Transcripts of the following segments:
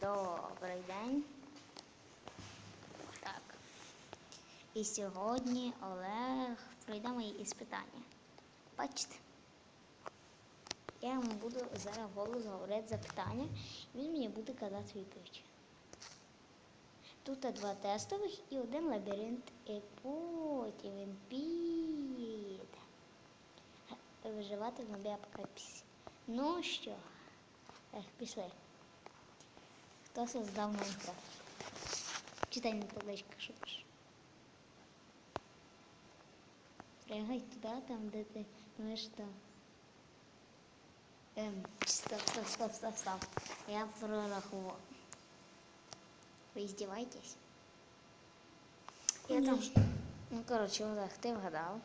добрий день. Так. І сьогодні Олег пройде мої іспитання. Бачите? Я йому буду зараз голос говорити запитання, і він мені буде казати відповідь. Тут два тестових і один лабіринт, і потім він піде виживати в новій. Ну що, ех, пішли. Хто создав Майнкрафт? Читай на табличках, що пише. Прягай туди, там, де ти думаєш, там. Ем, стоп, стоп, стоп, стоп, стоп. Я прорахував. Ви здіваєтесь? Я там. Ну, коротше, Олег, ти вгадав.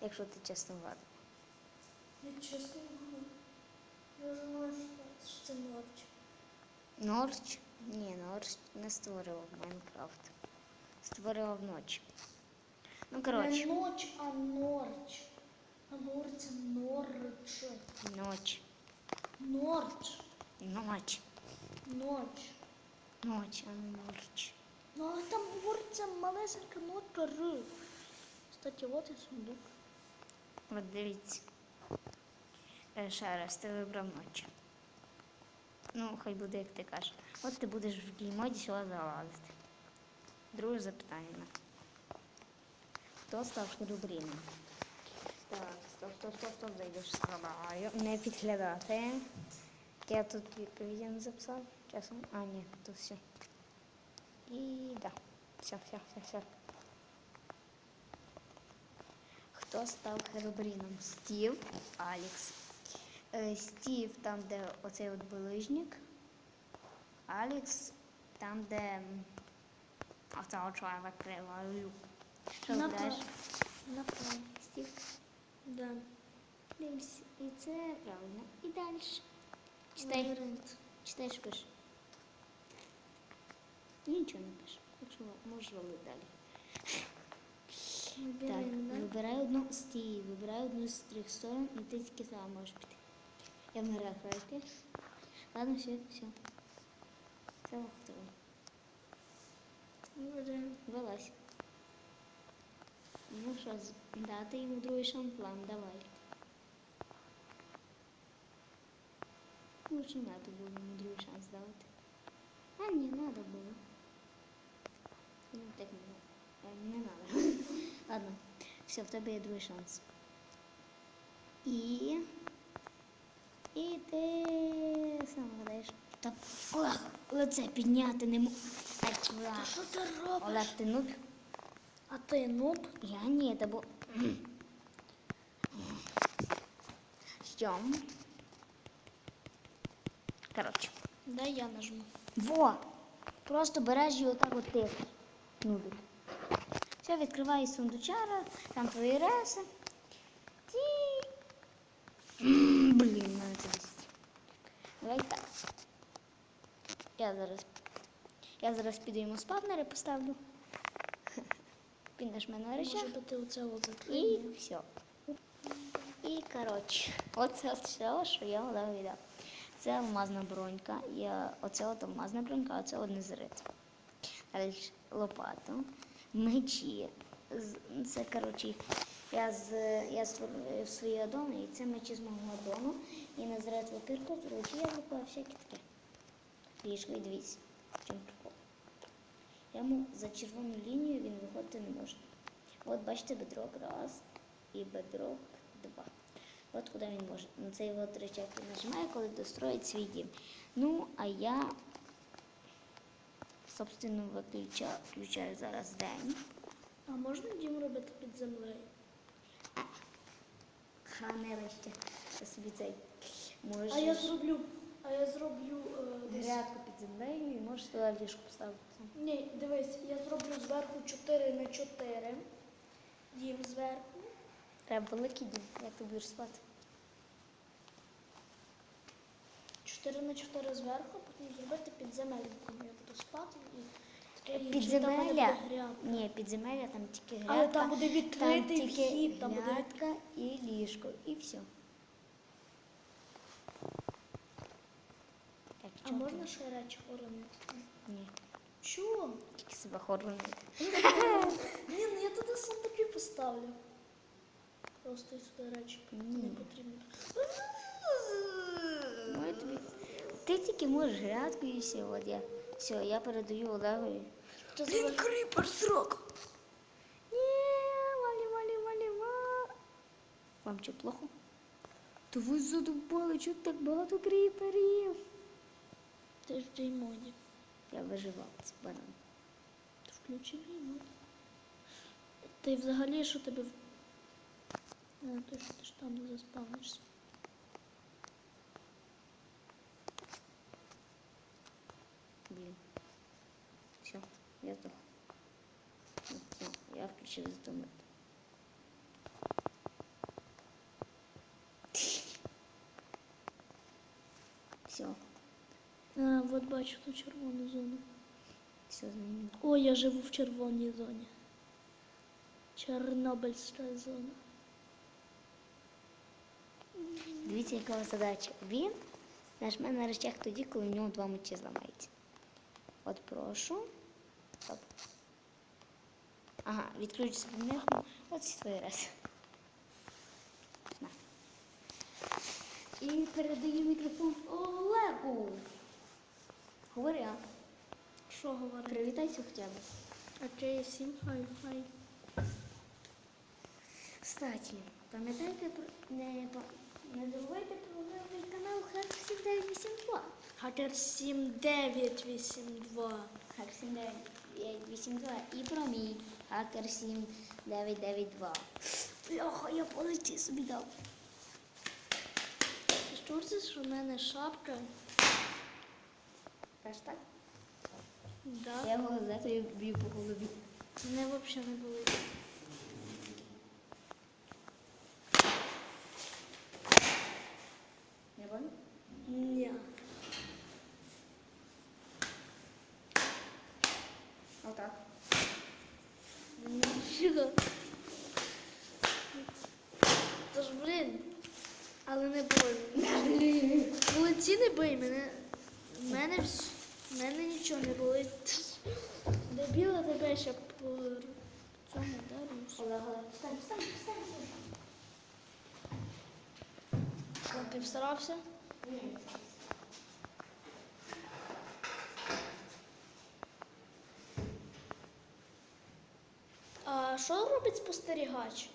Якщо ти чесно вгадав. Я чесно говорю. Я вже знаю, що це норч. Норч? Ні, Норч не створював Майнкрафт. Створював ночі. Ну, Не коротше, ноч, а норч. А норч норч. ноч. Норч. Ноч. Ноч. Ноч, а не норч. Ну, але там говориться малесенька нотка Р. Кстати, от і сундук. От дивіться. Е, Ще раз, ти вибрав ночі. Ну, хай буде, як ти кажеш. От ти будеш в геймоді сюди залазити. Друге запитання. Хто став херобріном? Так, стоп, стоп, стоп, стоп, зайдеш складаю. Не підглядати. Я тут відповіді не записав. Часом. А, ні, тут все. І да. Все, все, все, все. Хто став херобріном? Стів, Алікс. Е, Стів там, де оцей от булижник. Алікс там, де оця от що я. Що вдаєш? Направо. Стів. Да. Дивись. І це правильно. І далі. Читай. Лабіринт. Читаєш пиш. Нічого не пиш. Якщо валити далі. Так, да? вибирай одну стій, вибирай одну з трьох сторон, і ти тільки сама можеш піти. Я вмираю хвильки. Ладно, все, все. Це вахтово. Лабіринт. Вилазь. Ну що, дати йому другий шамплан, давай. Лучше не треба було йому другий шанс давати. А, не треба було. Ну, так не, е, не треба. Ладно, все, в тебе є другий шанс. І. І ти сам гадаєш. Та ох, лице підняти не можу. Що ти робиш? Олег, ти нуб? А ти нуб? Я ні, это бу... Ждем. Короче. Дай я нажму. Во! Просто береш і отак от ти. Нубик. Все, відкривай сундучара, там твої реси. Ті. Блін, мене це. Давай так. Я зараз. Я зараз піду йому спавнери поставлю. Підеш мене от І все. І коротше, оце все, що я Олегу віддав. Це алмазна бронька. Я, оце от алмазна бронька, а це от незрит. Далі лопату, мечі. Це коротше, я з я створив свої адони, і це мечі з мого адону. І незрит вапірка, коротше, я лупаю всяке таке. Ліжко і дивіться, в чому прикол. Йому за червону лінію він виходити не може. От бачите, бедрок раз і бедрок два. От куди він може. На цей от речак він нажимає, коли достроїть свій дім. Ну, а я, собственно, виключаю, зараз день. А можна дім робити під землею? Хранилище. Я собі цей можеш А я зроблю. А я зроблю. е, десь- грядку під землею і можеш туди ліжко поставити. Ні, дивись, я зроблю зверху 4 на 4. Дім зверху. Треба великий дім, як ти будеш спати. 4 на 4 зверху, потім зробити підземельку. Я буду спати і Підземелля? буде грядка. Ні, підземелля там тільки грядка. Але там буде відкритий там тільки вхід, там буде грядка і ліжко, і все. Так, А можна ще речі хоронити? Ні, Чого? тільки себе хоронити. Ні, ну я туди сундуки поставлю. Просто і сюди речі Ні. не потрібно. Ну, я тобі... Ти тільки можеш грядку і все. От я. Все, я передаю Олегові. Блін, кріпер срок. Ні, валі, валі, валі, ва. Вам що, плохо? То ви задовбали, чого так багато кріперів? Ти ж в джеймоді. Я виживав з бананом. Ти включи джеймод. Ти взагалі що тебе. А, то що ти ж там не заспавнишся. Блін. Все, я здох. Ну, все, я включив затомити. Все, А, от бачу ту червону зону. все знайомі. О, я живу в червоній зоні. Чорнобильська зона. Дивіться, яка у вас задача. Він нажме на речах тоді, коли в нього два мечі зламаються. От прошу. Стоп. Ага, відключиться помірно. От твої раз. На. І передаю мікрофон Олегу. Говори, а. Що говорити? Привітайся хоча б. Окей, всім хай, хай. Кстати, пам'ятайте про не, не забувайте про новий канал Hack 7982. Хакер 7982. Hack 7982 і про мій Hacker 7992. Бляха, я полиці собі дав. Ж в що в мене шапка? Аж так? Да. Я його газетою б'ю по голові. Мене взагалі не болить. Не бачу? Ні. Отак. Нічого. Тож, блін. Але не больно. Вулиці не бий мене. В мене, в мене нічого не болить. Дебіла тебе ще по цьому дарю. Олег, встань, встань, встань. Що, ти встарався? Ні. А що робить спостерігач?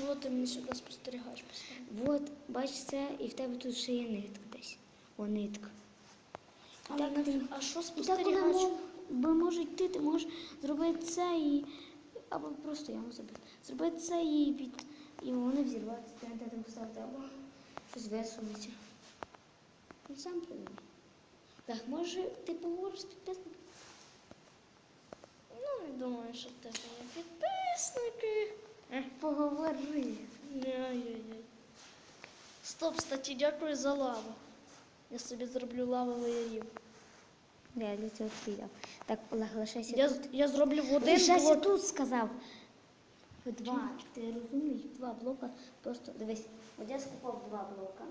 Ну от ти мені сюди спостерігач поставив. От, бачиш це, і в тебе тут ще є нитка десь. О, нитка. Але Так, на- ти- а що І так спостерігач? бо можуть йти, ти можеш зробити це і. Або просто я можу зробити. Зробити це і під. І вони взірваються, ти на там поставити, або щось висунеться. Ну сам придумай. Так, може ти поговориш з підписником? Ну, не думаю, що в тебе є підписники. Поговори. Стоп, кстати, дякую за лаву. Я собі зроблю лавовий рів. Я для цього прийняв. Так, Олег, лишайся Я, тут. я зроблю в один Лишайся блок. тут, сказав. В Два, ти розумний, два блока. Просто дивись, от я скупав два блока.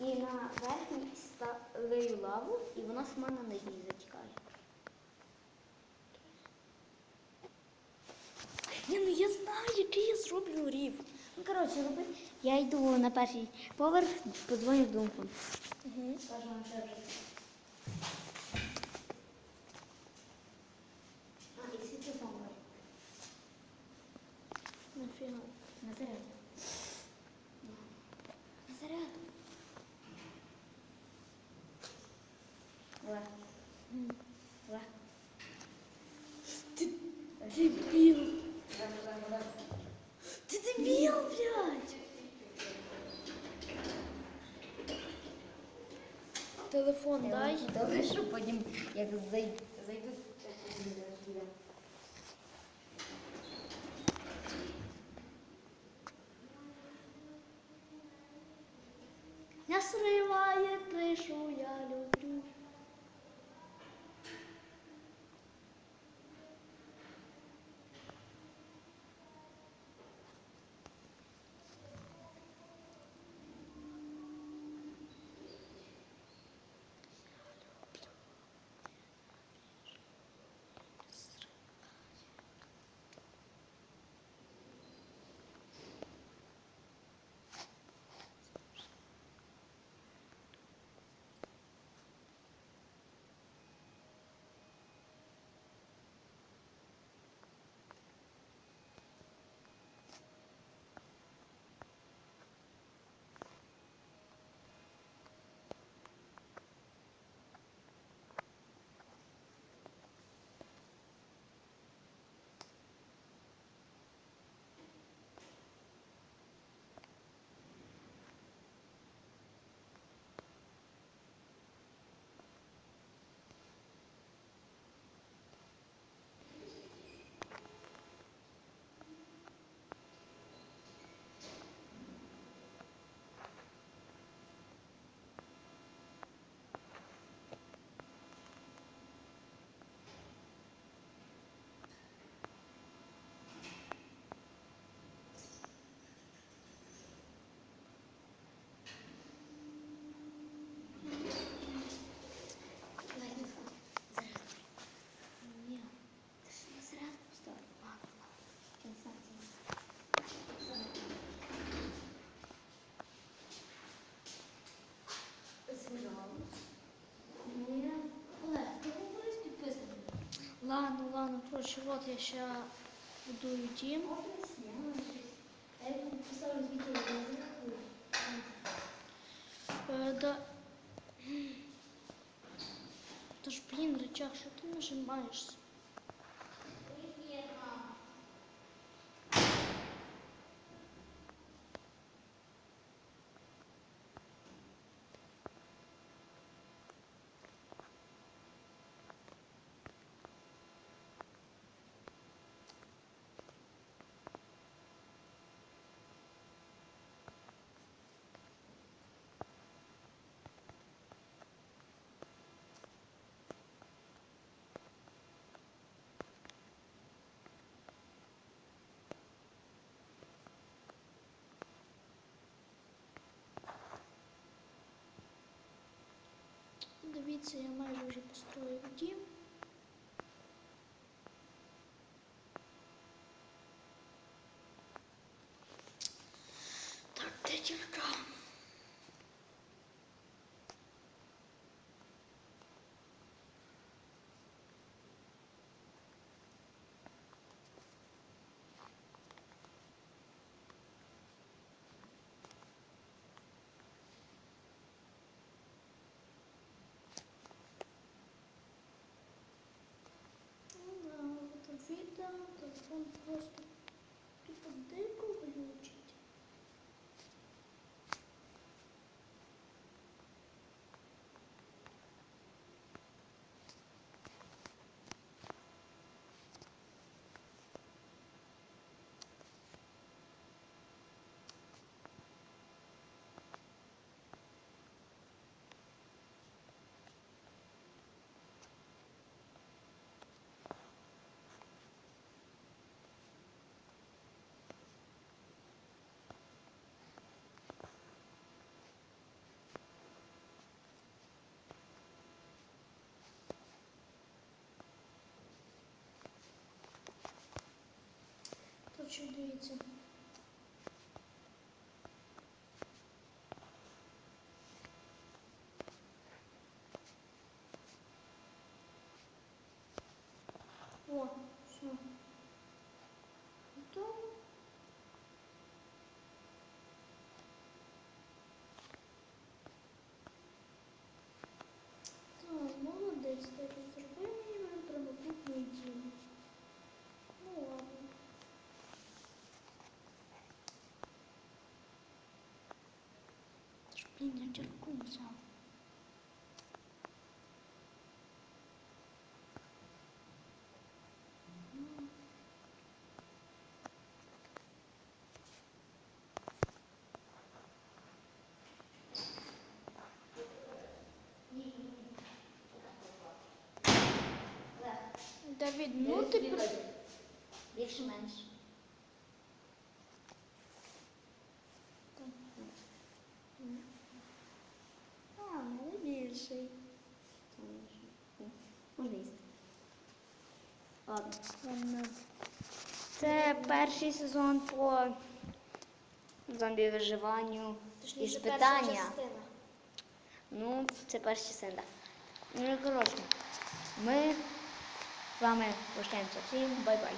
І на верхній ставлю лаву, і вона сама на нижній затікає. Ні, ну я знаю, який я зроблю рів. Ну, коротше, роби. Я йду на перший поверх, подзвоню в думку. Угу. Скажу вам ще вже. А, і світло помер. Нафіга. На заряд. На заряд. Олег. Олег. Ти дебіл. Олег, Олег, Олег. Ти дебіл, блядь. Телефон дай. Добре, що потім, як зайду. Не сриває кришу, Ладно, ладно, короче, вот я сейчас буду идти. Э, да. Ты ж, блин, рычаг, что ты що Дивіться, я майже вже построїв дім. Так, де тільки? Ну да, это видно, телефон Тут що дивіться. О, все. Готово. Так, молодець, так і зробив мені мене прямокутний дім. Ну ладно. Ж, Блін, я дірку взяв. Давід, ну ти при... Більш-менш. А, ну більший. Можна їсти. Ладно. Це перший сезон по зомбі виживанню. і перша питання. частина. Ну, це сезон, так. Ну і коротше, ми з вами прощаємося. Всім бай-бай.